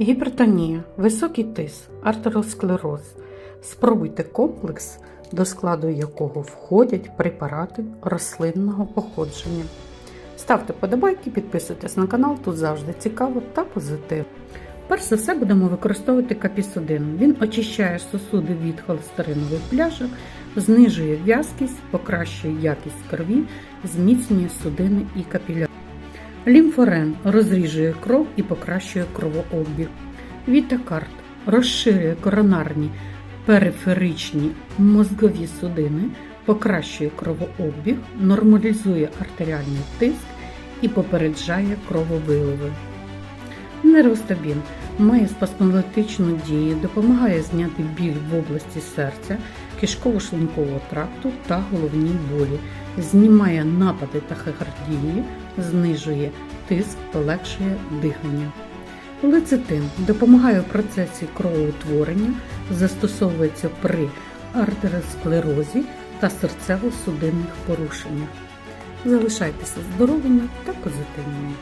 Гіпертонія, високий тиск, артеросклероз. Спробуйте комплекс, до складу якого входять препарати рослинного походження. Ставте подобайки, підписуйтесь на канал, тут завжди цікаво та позитивно. Перш за все будемо використовувати капісодин. Він очищає сосуди від холестеринових пляшок, знижує в'язкість, покращує якість крові, зміцнює судини і капіляри. Лімфорен розріжує кров і покращує кровообіг. Вітакарт розширює коронарні периферичні мозгові судини, покращує кровообіг, нормалізує артеріальний тиск і попереджає крововиливи. Нервостабін має спазмолітичну дію, допомагає зняти біль в області серця, кишково-шлункового тракту та головні болі, знімає напади тахикардії, знижує тиск, полегшує дихання. Лецитин допомагає в процесі кровоутворення, застосовується при артеросклерозі та серцево-судинних порушеннях. Залишайтеся здоровими та позитивними.